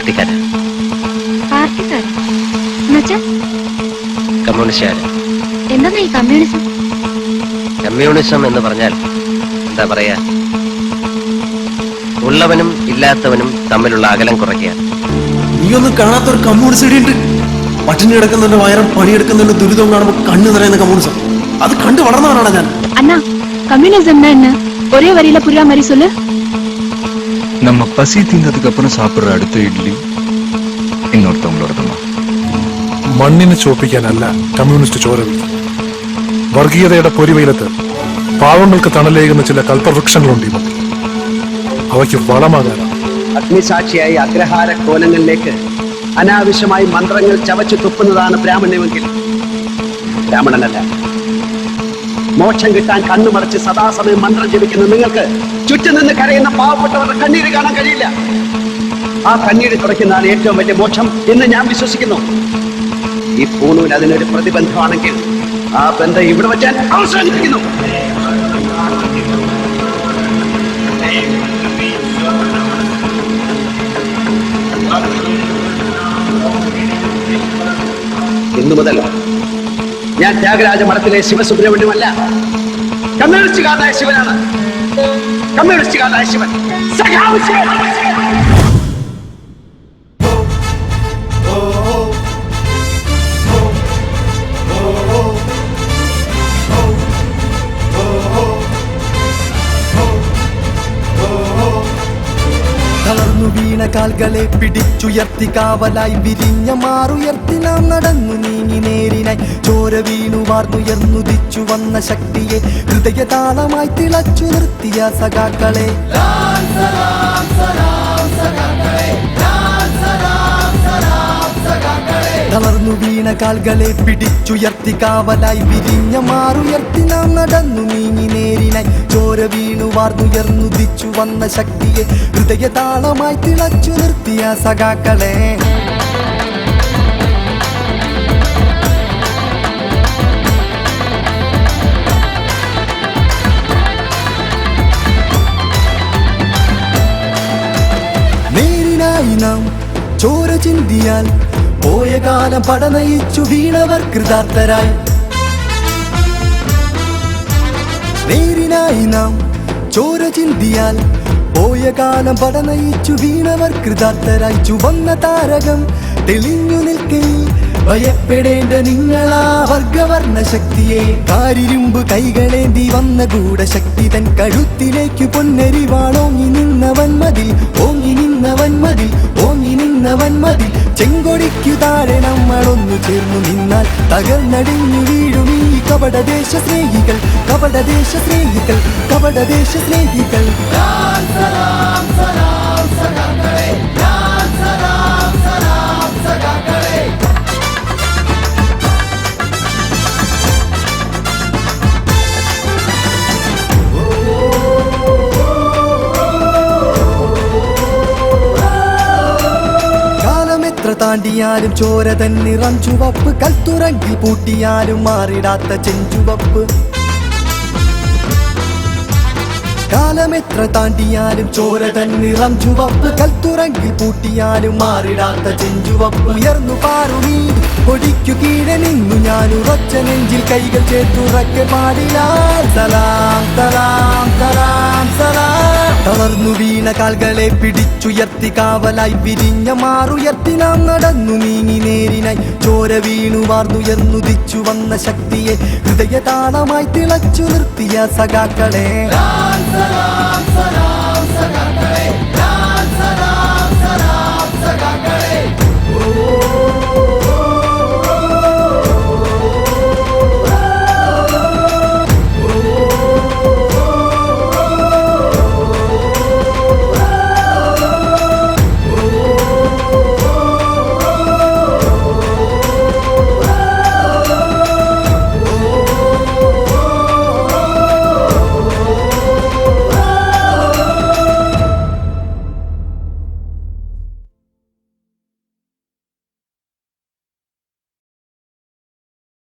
പാർട്ടിക്കാരൻ communism? എന്ന് പറഞ്ഞാൽ എന്താ പറയാ? ഉള്ളവനും ഇല്ലാത്തവനും തമ്മിലുള്ള അകലം കുറയ്ക്കുക. നീ ഒന്നും കാണാത്ത ഒരു കമ്മ്യൂണിസ്റ്റ് ഉണ്ട് പട്ടിണി എടുക്കുന്നതിന് വയറും പണിയെടുക്കുന്നതിന് ദുരിതം കാണുമ്പോൾ കണ്ണു നിറയുന്ന കമ്മ്യൂണിസം. അത് കണ്ടു വളർന്നവനാണ് ഞാൻ. അണ്ണാ കമ്മ്യൂണിസം ഒരേ വരിയിലെ പുരാമരി സൊല്ല്. நம்ம பசி தீர்ந்ததுக்கு அப்புறம் சாப்பிடுற அடுத்த இட்லி இன்னொருத்தவங்களோட தான் മണ്ണിനെ ചോപ്പിക്കാനല്ല കമ്മ്യൂണിസ്റ്റ് ചോര വീഴുന്നത്. വർഗീയതയുടെ പൊരിവെയിലത്ത് പാവങ്ങൾക്ക് തണലേകുന്ന ചില കൽപ്പവൃക്ഷങ്ങളുണ്ട് ഇവ അവയ്ക്ക് വളമാകാനാണ് അഗ്നിസാക്ഷിയായി അഗ്രഹാര കോലങ്ങളിലേക്ക് അനാവശ്യമായി മന്ത്രങ്ങൾ ചവച്ചു തുപ്പുന്നതാണ് ബ്രാഹ്മണ്യമെങ്കിൽ ബ്രാഹ്മണനല്ല മോക്ഷം കിട്ടാൻ കണ്ണുമറച്ച് സദാസമയം മന്ത്രം ജപിക്കുന്ന നിങ്ങൾക്ക് ചുറ്റും നിന്ന് കരയുന്ന പാവപ്പെട്ടവരുടെ കണ്ണീര് കാണാൻ കഴിയില്ല. ആ കണ്ണീര് തുടയ്ക്കുന്നതാണ് ഏറ്റവും വലിയ മോക്ഷം എന്ന് ഞാൻ വിശ്വസിക്കുന്നു. ഈ പൂണൂൽ അതിനൊരു പ്രതിബന്ധമാണെങ്കിൽ ആ ബന്ധം ഇവിടെ വെച്ച് ഞാൻ അവസാനിപ്പിക്കുന്നു ഇന്നു മുതൽ ഞാൻ ത്യാഗരാജ മഠത്തിലെ ശിവസുബ്രഹ്മണ്യമല്ല. കമ്മ്യൂണിസ്റ്റുകാരനായ ശിവനാണ്. കമ്മ്യൂണിസ്റ്റുകാരനായ ശിവൻ. സഖാവ് ശിവൻ. വീണ കാൽകളെ പിടിച്ചുയർത്തി കാവലായി വിരിഞ്ഞ മാറുയർത്തി നാം നടന്നു നീങ്ങി നേരിനായി. ചോര വീണു വാർന്നുയർന്നുദിച്ചു വന്ന ശക്തിയെ ഹൃദയ താളമായി തിളച്ചു നിർത്തിയ സഖാക്കളെ. തളർന്നു വീണ കാൽകളെ പിടിച്ചുയർത്തി കാവലായി വിരിഞ്ഞ മാറുയർത്തി നാം നടന്നു നീങ്ങി നേരിനായി. ചോര വീണു വാർന്നുയർന്നു തിച്ചു വന്ന ശക്തിയെ ഹൃദയ താളമായി തിളച്ചു നിർത്തിയ സഖാക്കളെ. നേരിനായി നാം ചിന്തിയാൽ പോയ കാലം പടനയിച്ചു വീണവർ കൃതാർത്ഥരായി. നേരിനായി നാം ചോര ചിന്തിയാൽ പോയ കാലം പടനയിച്ചു വീണവർ കൃതാർത്ഥരായി. ചുവന്ന താരകം തെളിഞ്ഞു നിൽക്കേ. ഭയപ്പെടേണ്ട നിങ്ങളാ വർഗവർണ ശക്തിയെ. കാരിരുമ്പ് കൈകളേന്തി വന്ന ഗൂഢശക്തി തൻ കഴുത്തിലേക്ക് പൊന്നരിവാളോങ്ങി നിന്നവൻ മതിൽ. ഓങ്ങി നിന്നവൻ മതിൽ ഓങ്ങി നിന്നവൻ മതിൽ. ചെങ്കൊടിക്കു താഴെ നമ്മളൊന്നു ചേർന്നു നിന്നാൽ തകർന്നടിഞ്ഞു വീഴും ഈ കപടദേശ സ്നേഹികൾ. കപടദേശ സ്നേഹികൾ കപടദേശ സ്നേഹികൾ. കാലമെത്ര താണ്ടിയാലും ചോര തന്നിറം ചുവപ്പ് കൽത്തുറങ്കിൽ പൂട്ടിയാലും മാറിടാത്ത ചെഞ്ചുവപ്പ്. കാലമെത്ര താണ്ടിയാലും ചോര തന്നിറം ചുവപ്പ് കൽത്തുറങ്കിൽ പൂട്ടിയാലും മാറിടാത്ത ചെഞ്ചുവപ്പ്. ഉയർന്നു പാറുമീ പൊടിക്കു കീഴെ നിന്നു ഞാൻ ഉറച്ച നെഞ്ചിൽ കൈകൾ ചേർത്തുറക്കെ പാടില്ല. സലാം സലാം സലാം സലാം. തളർന്നു വീണ കാൽകളെ പിടിച്ചുയർത്തി കാവലായി വിരിഞ്ഞ മാറുയർത്തി നാം നടന്നു നീങ്ങി നേരിനായി. ചോര വീണു വാർന്നുയർന്നുദിച്ചു വന്ന ശക്തിയെ ഹൃദയതാളമായി തിളച്ചു നിർത്തിയ സഖാക്കളെ.